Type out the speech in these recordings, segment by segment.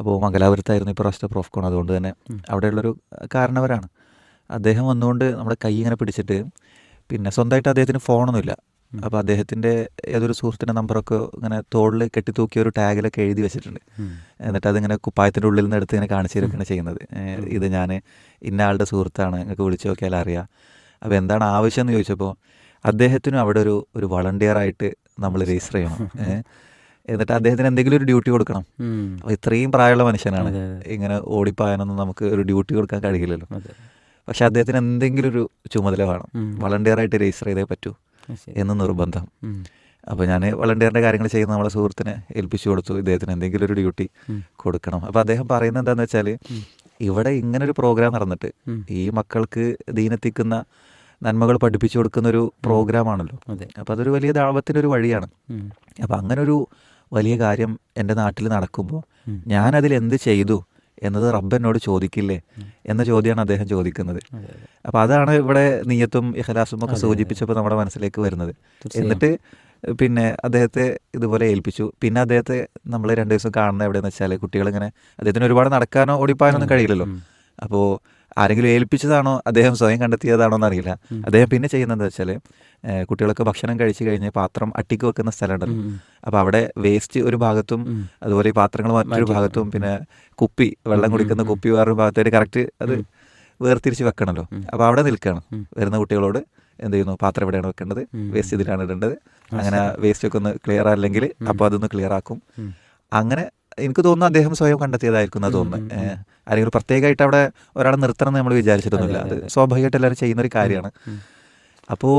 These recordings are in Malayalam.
അപ്പോൾ മംഗലാപുരത്തായിരുന്നു ഇപ്രാവശ്യത്തെ പ്രാവശ്യത്തെ പ്രോഫ്കോൺ അതുകൊണ്ട് തന്നെ അവിടെയുള്ളൊരു കാരണവരാണ്. അദ്ദേഹം വന്നുകൊണ്ട് നമ്മുടെ കൈ ഇങ്ങനെ പിടിച്ചിട്ട് പിന്നെ സ്വന്തമായിട്ട് അദ്ദേഹത്തിന് ഫോണൊന്നുമില്ല അപ്പോൾ അദ്ദേഹത്തിന്റെ ഏതൊരു സുഹൃത്തിന്റെ നമ്പറൊക്കെ ഇങ്ങനെ തോളിൽ കെട്ടിത്തൂക്കിയ ഒരു ടാഗിലൊക്കെ എഴുതി വെച്ചിട്ടുണ്ട്. എന്നിട്ട് അതിങ്ങനെ കുപ്പായത്തിന്റെ ഉള്ളിൽ നിന്ന് എടുത്ത് ഇങ്ങനെ കാണിച്ചു തരുകയാണ് ചെയ്യുന്നത്. ഇത് ഞാൻ ഇന്ന ആളുടെ സുഹൃത്താണ് നിങ്ങൾക്ക് വിളിച്ചു നോക്കിയാൽ അറിയാം. അപ്പോൾ എന്താണ് ആവശ്യം എന്ന് ചോദിച്ചപ്പോൾ അദ്ദേഹത്തിനും അവിടെ ഒരു ഒരു വളണ്ടിയറായിട്ട് നമ്മൾ രജിസ്റ്റർ ചെയ്യണം. എന്നിട്ട് അദ്ദേഹത്തിന് എന്തെങ്കിലും ഒരു ഡ്യൂട്ടി കൊടുക്കണം. അപ്പൊ അപ്പോൾ ഇത്രയും പ്രായമുള്ള മനുഷ്യനാണ്. ഇങ്ങനെ ഓടിപ്പായാനൊന്നും നമുക്ക് ഒരു ഡ്യൂട്ടി കൊടുക്കാൻ കഴിയില്ലല്ലോ. പക്ഷെ അദ്ദേഹത്തിന് എന്തെങ്കിലും ഒരു ചുമതല വേണം. വളണ്ടിയറായിട്ട് രജിസ്റ്റർ ചെയ്തേ പറ്റൂ എന്ന് നിർബന്ധം. അപ്പൊ അപ്പോൾ ഞാൻ വളണ്ടിയറിന്റെ കാര്യങ്ങൾ ചെയ്യുന്ന നമ്മളെ സുഹൃത്തിനെ ഏൽപ്പിച്ചു കൊടുത്തു. ഇദ്ദേഹത്തിന് എന്തെങ്കിലും ഒരു ഡ്യൂട്ടി കൊടുക്കണം. അപ്പോൾ അദ്ദേഹം പറയുന്നത് എന്താണെന്ന് വെച്ചാൽ ഇവിടെ ഇങ്ങനെ ഒരു പ്രോഗ്രാം നടന്നിട്ട് ഈ മക്കൾക്ക് ദീനെത്തിക്കുന്ന നന്മകൾ പഠിപ്പിച്ചു കൊടുക്കുന്ന ഒരു പ്രോഗ്രാം ആണല്ലോ. അപ്പോൾ അതൊരു വലിയ ദാപത്തിന്റെ ഒരു വഴിയാണ് അപ്പൊ അപ്പോൾ അങ്ങനൊരു വലിയ കാര്യം എന്റെ നാട്ടിൽ നടക്കുമ്പോൾ. ഞാനതിൽ എന്ത് ചെയ്തു എന്നത് റബ്ബ് എന്നോട് ചോദിക്കില്ലേ എന്ന ചോദ്യമാണ് അദ്ദേഹം ചോദിക്കുന്നത്. അപ്പോൾ അതാണ് ഇവിടെ നീയത്തും ഇഹലാസും ഒക്കെ സൂചിപ്പിച്ചപ്പോൾ നമ്മുടെ മനസ്സിലേക്ക് വരുന്നത്. എന്നിട്ട് പിന്നെ അദ്ദേഹത്തെ ഇതുപോലെ ഏൽപ്പിച്ചു. പിന്നെ അദ്ദേഹത്തെ നമ്മൾ രണ്ട് ദിവസം കാണുന്നത് എവിടെയെന്ന് വെച്ചാൽ കുട്ടികളിങ്ങനെ അദ്ദേഹത്തിന് ഒരുപാട് നടക്കാനോ ഓടിപ്പാനോ ഒന്നും കഴിയില്ലല്ലോ. അപ്പോൾ ആരെങ്കിലും ഏൽപ്പിച്ചതാണോ അദ്ദേഹം സ്വയം കണ്ടെത്തിയതാണോ എന്നറിയില്ല. അദ്ദേഹം പിന്നെ ചെയ്യുന്നത് എന്താ വെച്ചാൽ കുട്ടികളൊക്കെ ഭക്ഷണം കഴിച്ചു കഴിഞ്ഞ് പാത്രം അട്ടിക്ക് വെക്കുന്ന സ്ഥലമുണ്ടല്ലോ. അപ്പോൾ അവിടെ വേസ്റ്റ് ഒരു ഭാഗത്തും അതുപോലെ ഈ പാത്രങ്ങൾ മറ്റൊരു ഭാഗത്തും പിന്നെ കുപ്പി വെള്ളം കുടിക്കുന്ന കുപ്പി വേറൊരു ഭാഗത്തായിട്ട് കറക്റ്റ് അത് വേർതിരിച്ച് വെക്കണമല്ലോ അപ്പോൾ അവിടെ നിൽക്കുകയാണ് വരുന്ന കുട്ടികളോട് എന്ത് ചെയ്യുന്നു? പാത്രം എവിടെയാണ് വെക്കേണ്ടത്? വേസ്റ്റ് ഇതിലാണ് ഇടേണ്ടത്. അങ്ങനെ വേസ്റ്റ് ഒക്കെ ഒന്ന് ക്ലിയർ അല്ലെങ്കിൽ അപ്പോൾ അതൊന്ന് ക്ലിയർ ആക്കും. അങ്ങനെ എനിക്ക് തോന്നുന്നു അദ്ദേഹം സ്വയം കണ്ടെത്തിയതായിരിക്കും എന്നാ തോന്നുന്നത് ഏഹ് ആരെങ്കിലും പ്രത്യേകമായിട്ട് അവിടെ ഒരാളെ നിർത്തണം എന്ന് നമ്മൾ വിചാരിച്ചിട്ടൊന്നുമില്ല. അത് സ്വാഭാവികമായിട്ട് എല്ലാവരും ചെയ്യുന്ന ഒരു കാര്യമാണ്. അപ്പോൾ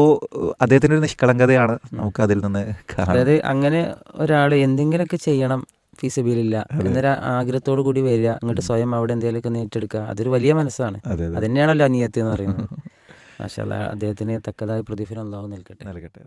അദ്ദേഹത്തിന്റെ ഒരു നിഷ്കളങ്കതയാണ് നമുക്ക് അതിൽ നിന്ന് അതായത് അങ്ങനെ ഒരാൾ എന്തെങ്കിലുമൊക്കെ ചെയ്യണം ഫീസിബിൾ ഇല്ല എന്നൊരു ആഗ്രഹത്തോടു കൂടി വരിക അങ്ങോട്ട് സ്വയം അവിടെ എന്തെങ്കിലുമൊക്കെ നേറ്റെടുക്കുക അതൊരു വലിയ മനസ്സാണ്. അതെ തന്നെയാണല്ലോ അനിയത്തി എന്ന് പറയുന്നത്. മാഷാ അദ്ദേഹത്തിന് തക്കതായ പ്രതിഫലം അള്ളാഹു നൽകട്ടെ. നൽകട്ടെ